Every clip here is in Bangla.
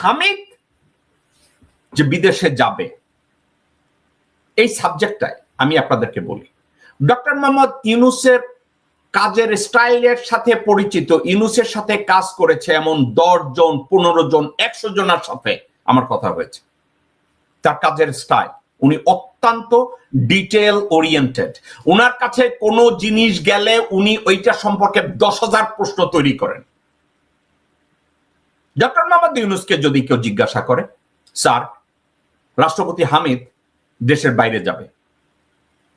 হামিদ যে বিদেশে যাবে। এই সাবজেক্টটায় আমি আপনাদেরকে বলি। ডক্টর মোহাম্মদ ইউনুসের কাজের স্টাইলের সাথে পরিচিত, ইউনুসের সাথে কাজ করেছে এমন দশ জন, পনেরো জন, একশো জনের সাথে আমার কথা হয়েছে। তার কাজের স্টাইল উনি অত্যন্ত ডিটেল ওরিয়েন্টেড ওনার কাছে কোনো জিনিস গেলে উনি ওইটা সম্পর্কে দশ হাজার প্রশ্ন তৈরি করেন। ডক্টর মোহাম্মদ ইউনুসকে যদি কেউ জিজ্ঞাসা করে, স্যার, রাষ্ট্রপতি হামিদ দেশের বাইরে যাবে।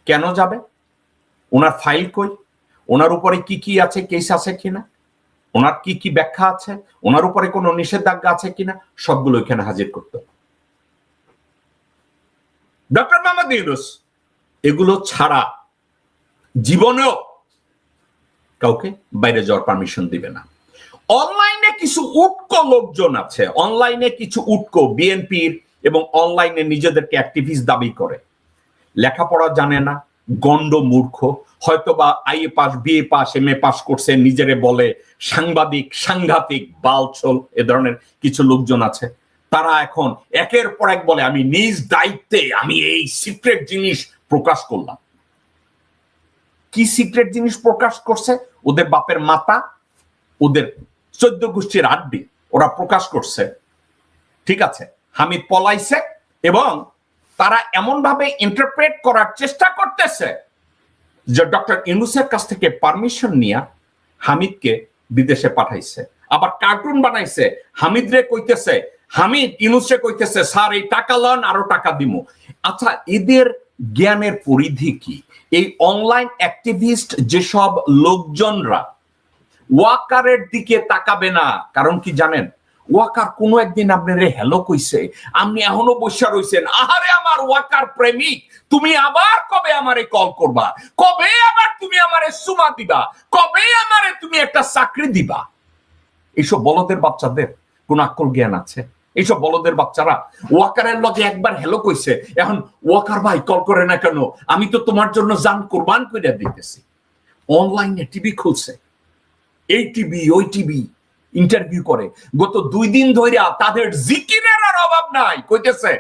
কেন যাবে? ওনার ফাইল কই? ওনার উপরে কি কি আছে, কেস আছে কিনা? ওনার কি কি ব্যাখ্যা আছে? ওনার উপরে কোনো নিষেধাজ্ঞা আছে কিনা? সবগুলো এখানে হাজির করতে ডক্টর মোহাম্মদ ইউনুস, এগুলো ছাড়া জীবনেও কাউকে বাইরে যাওয়ার পারমিশন দিবে না। অনলাইনে কিছু উটকো লোকজন আছে। অনলাইনে কিছু উটকো, বিএনপির এবং অনলাইনে নিজেদেরকে অ্যাক্টিভিস্ট দাবি করে। লেখাপড়া জানে না গন্ড মূর্খ। হয়তো বা IA pass BA pass, M A pass করছে, নিজেরে বলে সাংবাদিক, সাংঘাতিক, বালছল, এ ধরনের কিছু লোকজন আছে। তারা এখন একের পর এক বলে, আমি নিজ দায়িত্বে আমি এই সিক্রেট জিনিস প্রকাশ করলাম। কি সিক্রেট জিনিস প্রকাশ করছে? ওদের বাপের মাতা, ওদের চোদ্দ গোষ্ঠীর আড্ডি, ওরা প্রকাশ করছে। ঠিক আছে? হামিদ পলাইছে এবং তারা এমন ভাবে ইন্টারপ্রেট করার চেষ্টা করতেছে যে ডক্টর ইউনুসের কাছ থেকে পারমিশন নিয়ে হামিদকে বিদেশে পাঠাইছে। আবার কার্টুন বানাইছে। হামিদ রে কইতেছে, হামিদ, ইউনুসে কইতেছে, স্যার, এই টাকা লন, আরও টাকা দিমু। আচ্ছা এদের জ্ঞানের পরিধি কি? এই অনলাইন অ্যাক্টিভিস্ট যেসব লোকজনরা ওয়াকারের দিকে তাকাবে না। কারণ কি জানেন? ওয়াকার কোনো একদিন আপনারে হ্যালো কইছে, আপনি এখনও বসে রইছেন। আহারে আমার ওয়াকার প্রেমিক, তুমি আবার কবে আমারে কল করবা? কবে আবার তুমি আমারে সুমা দিবা? কবে আমারে তুমি একটা চাকরি দিবা? এইসব বলদের বাচ্চাদের কোন আক্কল জ্ঞান আছে? এইসব বলদের বাচ্চারা ওয়াকারের লগে একবার হ্যালো কইছে, এখন ওয়াকার ভাই কল করে না কেন? আমি তো তোমার জন্য জান কোরবান করে দিতেছি। অনলাইনে টিভি খুলছে। এই টিভি ওই টিভি ইন্টারভিউ করে। গত দুই দিন ধরে তাদের জিকিরের আর অভাব নাই, কইতেছে।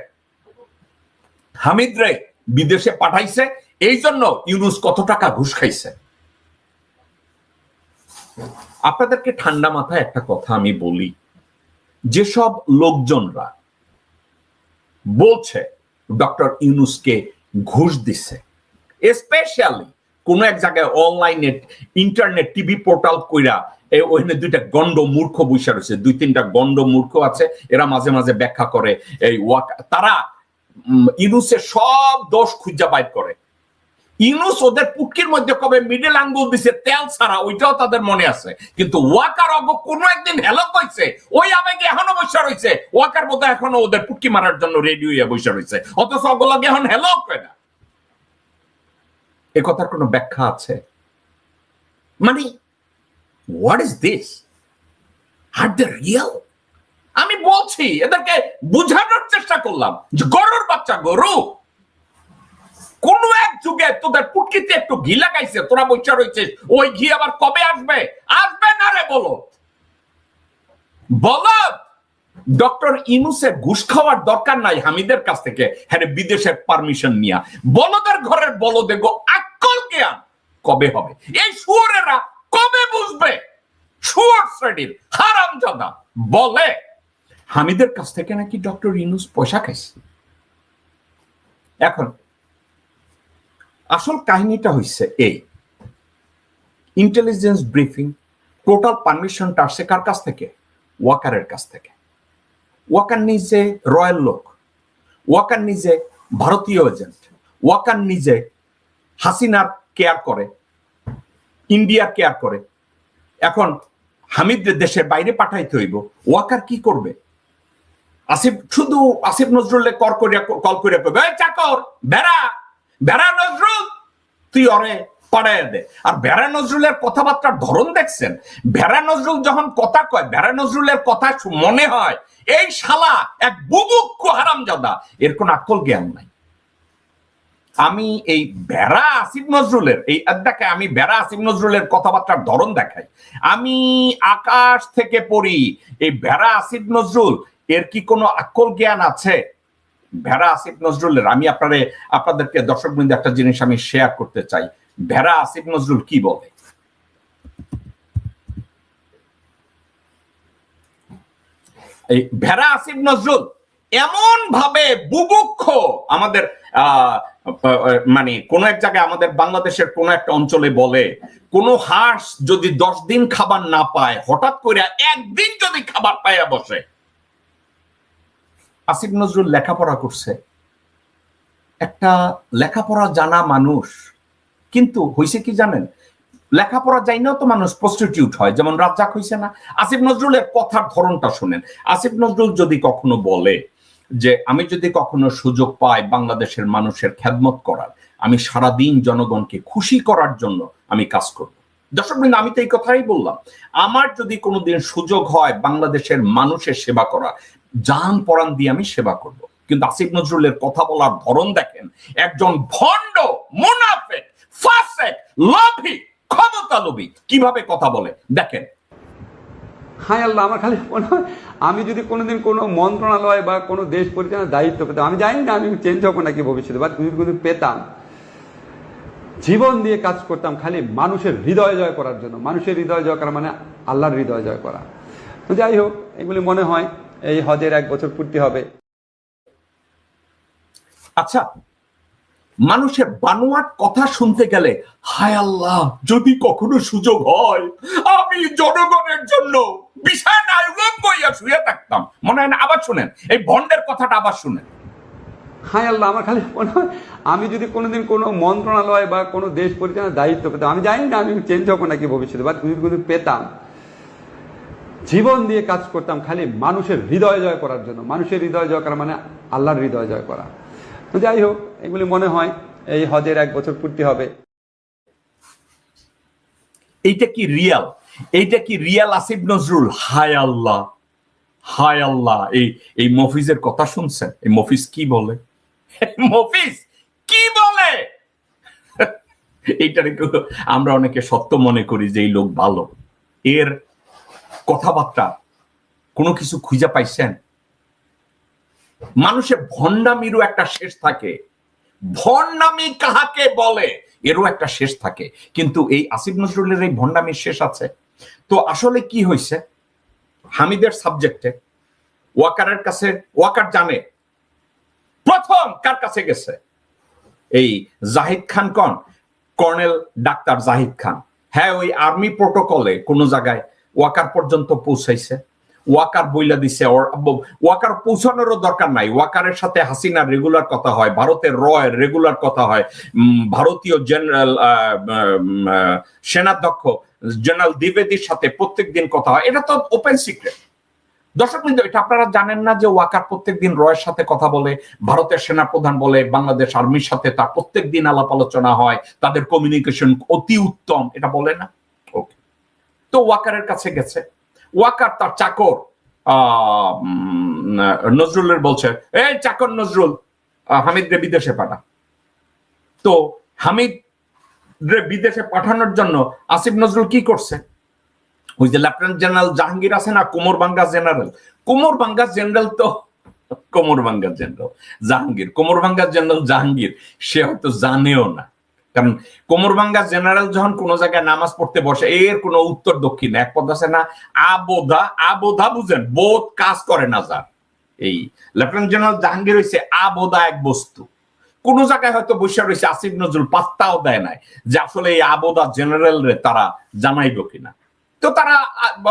হামিদ বিদেশে পাঠাইছে এই জন্য ইউনুস কত টাকা ঘুষ খাইছে? আপনাদেরকে ঠান্ডা মাথায় একটা কথা আমি বলি। যেসব লোকজনরা বলছে, ডক্টর ইউনুসকে ঘুষ দিচ্ছে স্পেশালি কোন এক জায়গায় অনলাইনে ইন্টারনেট টিভি পোর্টাল কইরা ওখানে দুইটা গন্ড মূর্খ বৈশা রয়েছে। দুই তিনটা গন্ড মূর্খ আছে, এরা মাঝে মাঝে ব্যাখ্যা করে এই ওয়াক তারা ইনুসের সব দোষ খুঁজা বাইর করে। ইনুস ওদের পুটকির মধ্যে কবে মিডল আঙ্গুল দিছে, তেল ছাড়া ওইটাও তাদের মনে আছে। কিন্তু ওয়াকার অগ কোনো একদিন হেলো কইছে, ওই আবেগে এখনও বসে রয়েছে। ওয়াকার বোধ এখনও ওদের পুটকি মারার জন্য রেডি হয়ে বসে রয়েছে। অথচ ওগুলোকে এখন হেলো কয় না। এ কথার কোনো ব্যাখ্যা আছে? মানে হোয়াট ইজ দিস আর দ্য রিয়েল আমি বলছি, এদেরকে বুঝানোর চেষ্টা করলাম যে গরুর বাচ্চা, গরু। কোন এক যুগে তোদের পুটকিতে একটু ঘি লাগাইছে, তোরা বৈশা রয়েছিস ওই ঘি আবার কবে আসবে? আসবে না রে বলো বলো ডক্টর ইনুসের ঘুষ খাওয়ার দরকার নাই হামিদের কাছ থেকে হ্যাঁ বিদেশের পারমিশন নিয়া। বলদের ঘরের বলদে গো আকল জ্ঞান কবে হবে? এই শুয়োরেরা কবে বুঝবে? শুয়োর শ্রেণির হারামজাদা বলে। হামিদের কাছ থেকে নাকি ডক্টর ইনুস পয়সা খাইছে? এখন, আসল কাহিনীটা এই। ইন্টেলিজেন্স ব্রিফিং টোটাল পারমিশনটা আসছে কার কাছ থেকে? ওয়াকারের কাছ থেকে। ওয়াকার নিজে রয়্যাল লোক। ওয়াকার নিজে ভারতীয় এজেন্ট ওয়াকার নিজে হাসিনার কেয়ার করে, ইন্ডিয়ার কেয়ার করে। এখন হামিদ দেশের বাইরে পাঠাইতে হইব, ওয়াকার কি করবে? আসিফ, শুধু আসিফ নজরুল্লে কর করিয়া, কল করিয়া কইবে, এই চাকর, বেড়া বেড়া নজরুল, তুই অরে পাড়ায় দে। আর বেড়া নজরুলের কথাবার্তার ধরন দেখছেন? বেড়া নজরুল যখন কথা কয়, বেড়া নজরুলের কথা মনে হয়, এই শালা এক বুবুক্ষ হারামজাদা। এর কোন আকল জ্ঞান নাই। আমি এই বেড়া আসিফ নজরুলের এই দেখে আমি বেড়া আসিফ নজরুলের কথাবার্তার ধরন দেখাই। আমি আকাশ থেকে পড়ি এই বেড়া আসিফ নজরুল এর কি কোনো আকল জ্ঞান আছে? ভেড়া আসিফ নজরুলের আমি আপনারে আপনাদেরকে দর্শক বৃন্দে একটা জিনিস আমি শেয়ার করতে চাই। ভেড়া আসিফ নজরুল কি বলে? এই ভেড়া আসিফ নজরুল এমন ভাবে বুভুক্ষ আমাদের আহ, মানে কোন এক জায়গায় আমাদের বাংলাদেশের কোন একটা অঞ্চলে বলে, কোন হাঁস যদি দশ দিন খাবার না পায়, হঠাৎ করে একদিন যদি খাবার পাইয়া বসে। আসিফ নজরুল লেখাপড়া করছে। একটা লেখাপড়া জানা মানুষ, কিন্তু হয়েছে কি জানেন? লেখাপড়া যাই না তো মানুষ প্রস্টিটিউট হয়, যেমন রাজ্জাক হয়েছে না। আসিফ নজরুলের কথার ধরনটা শুনেন। আসিফ নজরুল যদি কখনো বলে যে আমি যদি কখনো সুযোগ পাই বাংলাদেশের মানুষের খেদমত করার আমি সারাদিন জনগণকে খুশি করার জন্য আমি কাজ করব। দর্শক বৃন্দ, আমি তো এই কথাই বললাম। আমার যদি কোনোদিন সুযোগ হয় বাংলাদেশের মানুষের সেবা করা জান পরাণ দিয়ে আমি সেবা করব। কিন্তু আসিফ নজরুলের কথা বলার ধরন দেখেন একজন ভণ্ড মুনাফেক ফাসেক লোভী ক্ষমতা লোভী কীভাবে কথা বলে? দেখেন হায় আল্লাহ, আমার খালি মনে হয় আমি যদি কোনোদিন কোনো মন্ত্রণালয় বা কোনো দেশ পরিচালনার দায়িত্ব পেতাম, আমি জানি না আমি চেঞ্জ হব নাকি ভবিষ্যতে বা যদি কোনো পেতাম। জীবন দিয়ে কাজ করতাম খালি মানুষের হৃদয় জয় করার জন্য। মানুষের হৃদয় জয় করা মানে আল্লাহর হৃদয় জয় করা। তো যাই হোক, এগুলি মনে হয় এই হজের এক বছর পূর্তি হবে। আচ্ছা মানুষের বানোয়াট কথা শুনতে গেলে, হায় আল্লাহ, যদি কখনো সুযোগ হয়, আমি জনগণের জন্য বিছানায় রোগ বইয়া শুয়ে থাকতাম। মনে হয় না আবার শুনেন এই ভন্ডের কথাটা আবার শুনেন। হায় আল্লাহ আমার খালি মনে হয় আমি যদি কোনোদিন কোনো মন্ত্রণালয় বা কোনো দেশ পরিচালনার দায়িত্ব পেতাম আমি জানি না আমি চেঞ্জ হব নাকি ভবিষ্যতে বা যদি কোনো পেতাম। জীবন দিয়ে কাজ করতাম খালি মানুষের হৃদয় জয় করার জন্য। মানুষের হৃদয় জয় করা মানে আল্লাহর হৃদয় জয় করা। তো যাই হোক এগুলি মনে হয় এই হজের এক বছর পূর্তি হবে। এইটা কি রিয়াল এইটা কি রিয়াল আসিফ নজরুল? হায় আল্লাহ হায় আল্লাহ। এই এই মফিজের কথা শুনছেন? এই মফিজ কি বলে? মফিজ কি বলে? এইটা একটু আমরা অনেকে সত্য মনে করি যে এই লোক ভালো। এর কথাবার্তা কোনো কিছু খুঁজে পাইছেন? মানুষের ভণ্ডামিরও একটা শেষ থাকে। ভণ্ডামি কাহাকে বলে? এরও একটা শেষ থাকে। কিন্তু এই আসিফ নজরুলের এই ভণ্ডামির শেষ আছে? তো আসলে কি হয়েছে? হামিদের সাবজেক্টে ওয়াকারের কাছে, ওয়াকার জানে প্রথম কার কাছে গেছে? এই জাহিদ খান কন? কর্নেল ডাক্তার জাহিদ খান। হ্যাঁ ওই আর্মি প্রোটোকলে কোন জায়গায় ওয়াকার পর্যন্ত পৌঁছাইছে। ওয়াকার বইলা দিছে ওয়াকার পৌঁছানোরও দরকার নাই। ওয়াকারের সাথে হাসিনার রেগুলার কথা হয়, ভারতের রয়ের রেগুলার কথা হয়। ভারতীয় জেনারেল সেনাধ্যক্ষ জেনারেল দ্বিবেদীর সাথে প্রত্যেক দিন কথা হয়। এটা তো ওপেন সিক্রেট দর্শক বিন্দু, এটা আপনারা জানেন না যে ওয়াকার প্রত্যেক দিন রয়ের সাথে কথা বলে, ভারতের সেনাপ্রধান বলে, বাংলাদেশ আর্মির সাথে তার প্রত্যেক দিন আলাপ আলোচনা হয়, তাদের কমিউনিকেশন অতি উত্তম, এটা বলে না? ওকে তো ওয়াকারের কাছে গেছে। ওয়াকার তার চাকর নজরুলের বলছে, এই চাকর নজরুল হামিদ রে বিদেশে পাঠা। তো হামিদ বিদেশে পাঠানোর জন্য আসিফ নজরুল কি করছে? ওই যে লেফটেন্যান্ট জেনারেল জাহাঙ্গীর আছে না? কোমর বাঙ্গা জেনারেল। কোমর বাঙ্গা জেনারেল তো কোমর বাঙ্গা জেনারেল। জাহাঙ্গীর। কোমর বাঙ্গা জেনারেল জাহাঙ্গীর। সে হয়তো জানেও না। কারণ কোমর কোমরবাঙ্গা জেনারেল যখন কোন জায়গায় নামাজ পড়তে বসে, এর কোনো উত্তর দক্ষিণ এক পদ আছে না? আবোধা আবোধা বুঝেন, বোধ কাজ করে না যার এই লেফটেন্যান্ট জেনারেল জাহাঙ্গীর হয়েছে আবোধা এক বস্তু। কোন জায়গায় হয়তো বসে রয়েছে আসিফ নজরুল, পাত্তাও দেয় নাই যে আসলে এই আবোদা জেনারেল তারা জানাইব কিনা। তো তারা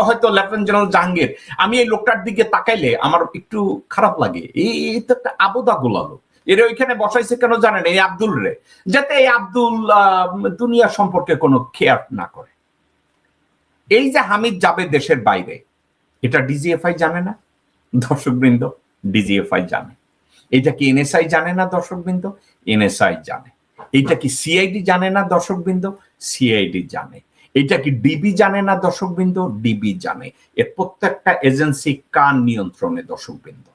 হয়তো লেফটেন্যান্ট জেনারেল জাহাঙ্গীর, আমি এই লোকটার দিকে তাকাইলে আমার একটু খারাপ লাগে। এই তো একটা আবোদা গোলালো। এর ওইখানে বসাইছে কেন জানেন? এই আব্দুল রে। যাতে এই আব্দুল দুনিয়া সম্পর্কে কোনো খেয়াল না করে। এই যে হামিদ যাবে দেশের বাইরে, এটা ডিজিএফআই জানে না? দর্শকবৃন্দ ডিজিএফআই জানে। এটা কি এনএসআই জানে না দর্শকবৃন্দ? এনএসআই জানে। এটা কি সিআইডি জানে না দর্শকবৃন্দ? সিআইডি জানে। এটা কি ডিবি জানে না দর্শকবৃন্দ? ডিবি জানে। এর প্রত্যেকটা এজেন্সি কার নিয়ন্ত্রণে দর্শকবৃন্দ?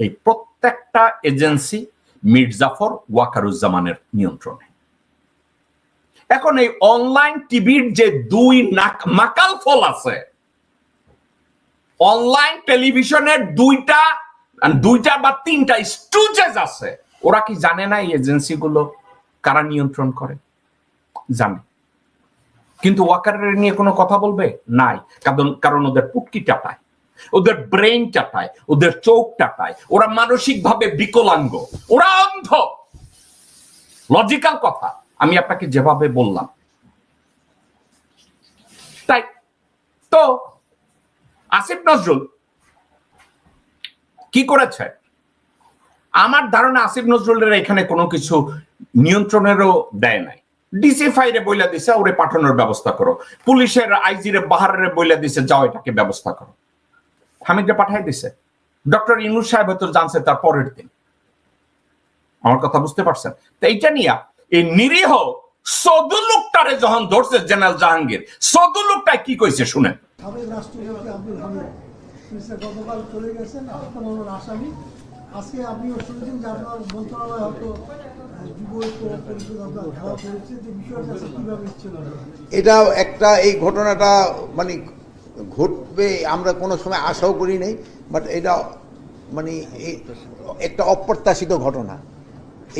এই প্রত্যেকটা এজেন্সি মির্জাফর ওয়াকারুজ্জামানের নিয়ন্ত্রণে। এখন এই অনলাইন টিভির যে দুই মাকাল ফল আছে, অনলাইন টেলিভিশনের দুইটা দুইটা বা তিনটা স্টুজেস আছে। ওরা কি জানে না এই এজেন্সিগুলো কারা নিয়ন্ত্রণ করে? জানে। কিন্তু ওয়াকারের নিয়ে কোনো কথা বলবে? নাই। কারণ কারণ ওদের পুটকি টাটায় ওদের ব্রেন টাটায় ওদের চোখ টাটায় ওরা মানসিকভাবে বিকলাঙ্গ। ওরা অন্ধ। লজিক্যাল কথা। আমি আপনাকে যেভাবে বললাম। তাই। তো, আসিফ নজরুল কি করেছে? আমার ধারণা আসিফ নজরুলের এখানে কোনো কিছু নিয়ন্ত্রণেরও দেয় নাই। ডিসি ফাইরে বইলা দিছে, ওরে পাঠানোর ব্যবস্থা করো। পুলিশের আইজিরে বাহারের বইলা দিছে, যাও এটাকে ব্যবস্থা করো। হামিদকে পাঠাই দিছে। ডক্টর ইনুর সাহেব হয়তো জানছে তার পরের দিন। আমার কথা বুঝতে পারছেন? তো এইটা নিয়ে, এই নিরীহ সদু লোকটারে যখন ধরছে জেনারেল জাহাঙ্গীর, সদু কি কইছে শুনেন? গতকাল চলে গেছেন মামলার আসামি আজকে আপনিও শুনেছেন যে আপনার মন্ত্রণালয় হয়তো আপনার এটা একটা, এই ঘটনাটা মানে ঘটবে, আমরা কোনো সময় আশাও করি নাই বাট এটা মানে একটা অপ্রত্যাশিত ঘটনা।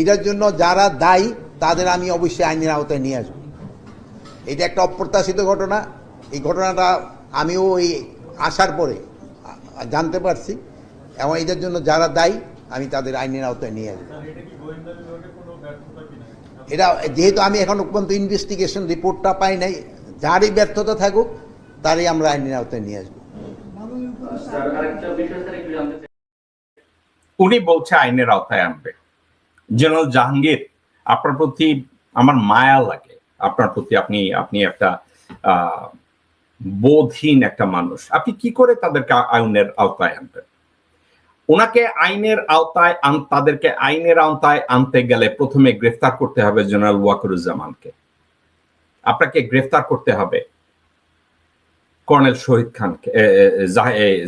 এটার জন্য যারা দায়ী, তাদের আমি অবশ্যই আইনের আওতায় নিয়ে আসব। এটা একটা অপ্রত্যাশিত ঘটনা। এই ঘটনাটা আমিও এই আসার পরে জানতে পারছি। এবং এদের জন্য যারা দায়ী আমি তাদের আইনের আওতায় নিয়ে আসব। এটা যেহেতু আমি এখনও পর্যন্ত ইনভেস্টিগেশন রিপোর্টটা পাই নাই যারই ব্যর্থতা থাকুক তারই আমরা আইনের আওতায় নিয়ে আসব। উনি বলছে আইনের আওতায় আনবে। জেনারেল জাহাঙ্গীর আপনার প্রতি আমার মায়া লাগে। আপনার প্রতি আপনি আপনি একটা আহ, বোধহীন একটা মানুষ। আপনি কি করে তাদেরকে আইনের আওতায় আনবেন? ওনাকে আইনের আওতায় আন- তাদেরকে আইনের আওতায় আনতে গেলে প্রথমে গ্রেফতার করতে হবে জেনারেল ওয়াকরুজ্জামানকে। আপনাকে গ্রেফতার করতে হবে কর্নেল শহীদ খানকে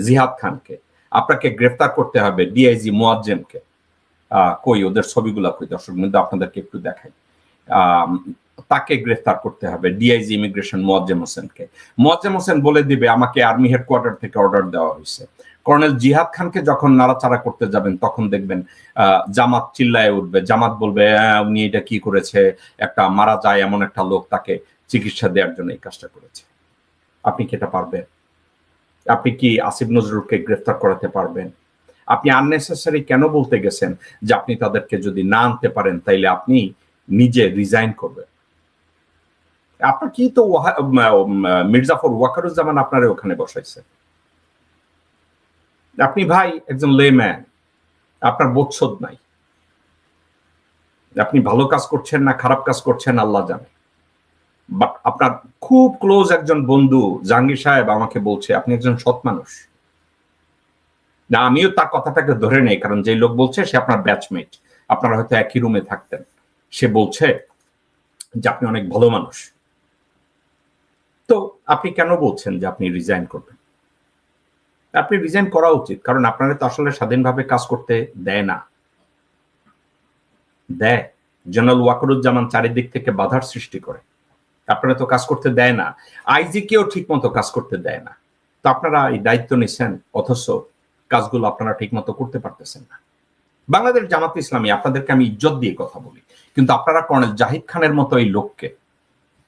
জিহাদ খানকে। আপনাকে গ্রেফতার করতে হবে ডিআইজি মোয়াজ্জেমকে। কই, ওদের ছবিগুলা কই? দর্শক, কিন্তু আপনাদেরকে একটু দেখাই। তাকে গ্রেফতার করতে হবে ডিআইজি ইমিগ্রেশন মোয়াজ্জেম হোসেনকে। মোয়াজ্জেম হোসেন বলে দিবে, আমাকে আর্মি হেডকোয়ার্টার থেকে অর্ডার দেওয়া হয়েছে। কর্নেল জিহাদ খানকে যখন নাড়াচাড়া করতে যাবেন, তখন দেখবেন জামাত চিল্লায় উঠবে। জামাত বলবে উনি এটা কি করেছে? একটা মারা যায় এমন একটা লোক, তাকে চিকিৎসা দেওয়ার জন্য এই কাজটা করেছে। আপনি কি এটা পারবেন? আপনি কি আসিফ নজরুলকে গ্রেফতার করাতে পারবেন? আপনি আননেসেসারি কেন বলতে গেছেন যে আপনি তাদেরকে যদি না আনতে পারেন, তাইলে আপনি নিজে রিজাইন করবেন। আপনার কি তো মির্জাফর ওয়াকারুজ্জামান আপনারে ওখানে বসাইছে? আপনি ভাই একজন লে ম্যান আপনার বোধশোধ নাই। আপনি ভালো কাজ করছেন না, খারাপ কাজ করছেন, আল্লাহ জানে। বাট আপনার খুব ক্লোজ একজন বন্ধু, জাহাঙ্গীর সাহেব আমাকে বলছে, আপনি একজন সৎ মানুষ। না, আমিও তার কথাটাকে ধরে নেই, কারণ যে লোক বলছে, সে আপনার ব্যাচমেট আপনারা হয়তো একই রুমে থাকতেন। সে বলছে যে, আপনি অনেক ভালো মানুষ। তো আপনি কেন বলছেন যে আপনি রিজাইন করবেন? আপনি রিজাইন করা উচিত, কারণ আপনারা তো আসলে স্বাধীনভাবে কাজ করতে দেয় না। দেয়। জেনারেল ওয়াকরুজ্জামান চারিদিক থেকে বাধার সৃষ্টি করে। আপনারা তো কাজ করতে দেয় না। আইজি কেও ঠিক মতো কাজ করতে দেয় না। তো আপনারা এই দায়িত্ব নিছেন, অথচ কাজগুলো আপনারা ঠিক মতো করতে পারতেছেন না। বাংলাদেশ জামাত ইসলামী, আপনাদেরকে আমি ইজ্জত দিয়ে কথা বলি, কিন্তু আপনারা কর্নেল জাহিদ খানের মতো এই লোককে